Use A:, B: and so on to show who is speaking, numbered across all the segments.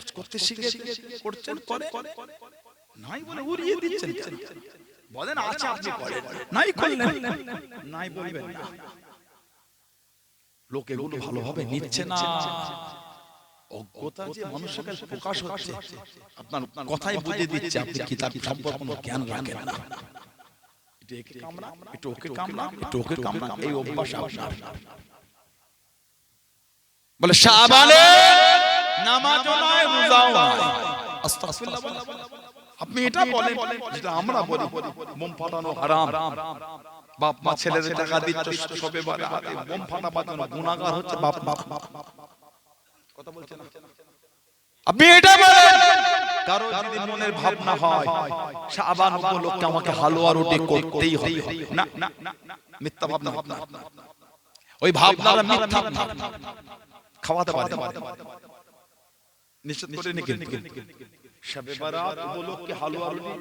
A: হজ করতে শিখে করছেন করে নাই বলে উড়িয়ে দিচ্ছেন বলেন আছে আপনি করেন নাই করলেন নাই বলবেন না লোক এগুলো ভালোভাবে নিচ্ছে না। অজ্ঞতা যে মানুষের কাছে প্রকাশ হচ্ছে আপনার কথাই বুঝে দিচ্ছে আপনি কিতাব সম্পর্কে কোনো জ্ঞান রাখেন না। এটা একে কামড়া, এটা ওকে কামড়া, এটা ওকে কামড়া, এই অভ্যাস আপনার। বলে শাবানে নামাজও নয় রোজাও নয়। আস্তাগফিরুল্লাহ আপনি এটা বলেন যেটা আমরা বলি। বোম ফাটানো হারাম। বাপ মা ছেলেদের টাকা দিচ্ছে সবে বারে বোম ফাটা বাজানো গুনাহগার হচ্ছে বাপ মা। কথা বলছেন আপনি এটা বলেন। কারও যদি মনের ভাবনা হয় শাবান উপলক্ষে আমাকে হালুয়া রুটি করতেই হবে। না মিথ্যা ভাবনা ভাবনা। ওই ভাবনাটা মিথ্যা ভাবনা। খাওয়াতে পারে। নিশ্চিত করে নিকে শবে বারাত উপলক্ষে হালুয়া রুটি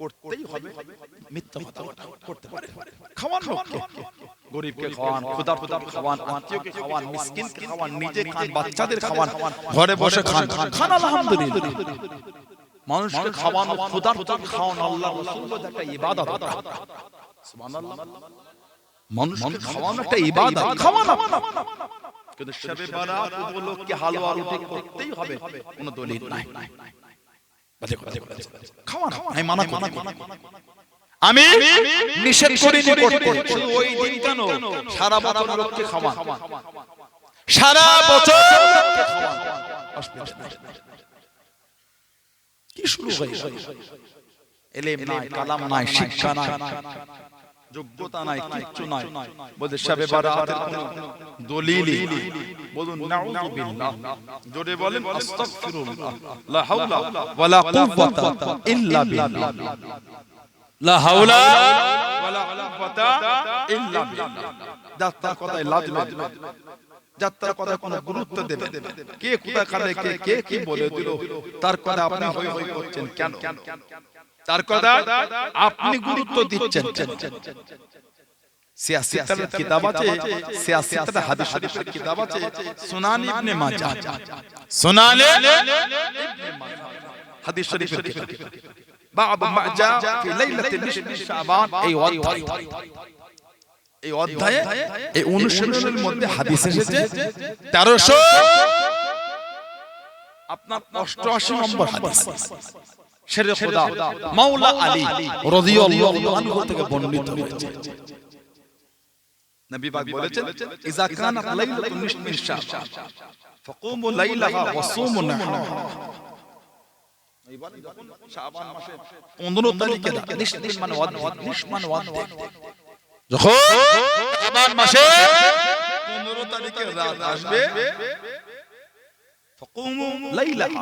A: করতেই হবে। মিথ্যা কথা করতে পারে খাওয়ান লোককে। গরিবকে খাওয়ান খুদা খুদা খাওয়ান আত্মীয়কে খাওয়ান মিসকিনকে খাওয়ান নিজে খান বাচ্চাদের খাওয়ান। ঘরে বসে খান খান। আলহামদুলিল্লাহ। মানুষকে খাওয়ানো খুদা খুদা খাওয়ানো আল্লাহ রাসূলের একটা ইবাদত। সুবহানাল্লাহ। মানুষকে খাওয়ানো একটা ইবাদত। খাওয়ানো কিন্তু শবে বারাত উপলক্ষে হালুয়া রুটি করতেই হবে? কোনো দলিল নাই। বাজে বাজে কথা। আমি মানা করি আমি নিষেধ করিনি শুধু ওই দিন কেন? সারা বছর লোককে খাওয়ান। সারা বছর। কি শুরু হয়েছে এলেম নাই কালাম নাই শিক্ষা নাই। যোগ্যতা নাই কিচ্ছু নাই। বলতে সবে বারাতের কোনো দলিলই বলুন নাউযুবিল্লাহ জোরে বলেন আস্তাগফিরুল্লাহ। লা হাওলা ওয়ালা কুওয়াতা ইল্লা বিল্লাহ। লা হাওলা ওয়ালা কুওয়াতা ইল্লা বিল্লাহ। যাত্রার কথায় লাজবে যাত্রার কথা কোনো গুরুত্ব দেবে কে কোথা কালে কে কে কি বলে দিল? তার কথা আপনি হই হই করছেন কেন? তার কথা আপনি গুরুত্ব দিচ্ছেন। কিতাব আছে হাদিস শরীফের কিতাব আছে। সুনান ইবনে মাজাহ সুনান ইবনে মাজাহ হাদিস শরীফের কিতাব বাব মাজা ফি লাইলাতিল নিশফি শাবান। এই অধ্যায়। এই অধ্যায়ে এই অনুশীলনের মধ্যে হাদিস এসেছে। 1300 আপনার 88 নম্বর হাদিস। শেরে খোদা মাওলা আলী রাদিয়াল্লাহু আনহু থেকে বর্ণিত হয়েছে নবী পাক বলেছেন ইজা কানাত লাইলাতুন নিশফি ফাকুমু লাইলাহা ওয়া সুমু নাহারাহা শাবান মাসে 15 তারিখে নিশফি মানে অর্ধেক নিশ মানে অর্ধেক যখন শাবান মাসে 15 তারিখে রাত আসবে ফাকুমু লাইলাহা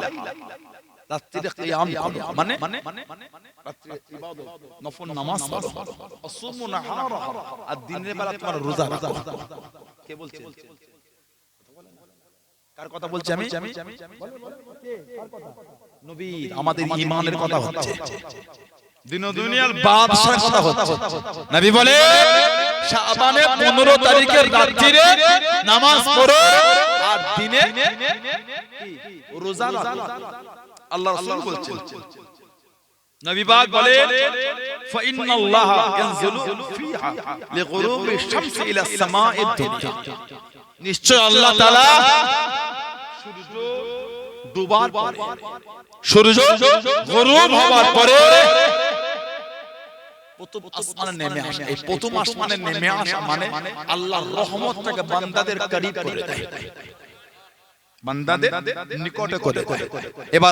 A: রাত্রিরে কিয়াম করো। মানে? রাত্রিরে ইবাদত। নফল নামাজ পড়ো। আসুমু নাহারাহা আর দিনের বেলা তোমার রোজা রাখো। কে বলছে? কার কথা বলছি আমি? নবী আমাদের ঈমানের কথা হচ্ছে। দিন দুনিয়ার বাদশার কথা হচ্ছে। নবী বলে শাবানে 15 তারিখের রাত্রিরে নামাজ পড়ো। আর দিনে রোজা রাখো। আল্লাহ রাসূল বলছেন নবী পাক বলে فإن الله ينزل فيها لغروب الشمس إلى السماء الدنيا নিশ্চয় আল্লাহ তাআলা সূর্য ডুবার পরে সূর্য গরুব হওয়ার পরে প্রথম আসমানে নেমে আসে এই প্রথম আসমানে নেমে আসা মানে আল্লাহর রহমতটাকে বান্দাদের করিব করে দেয় বান্দাদের নিকটে করে দেয় এবার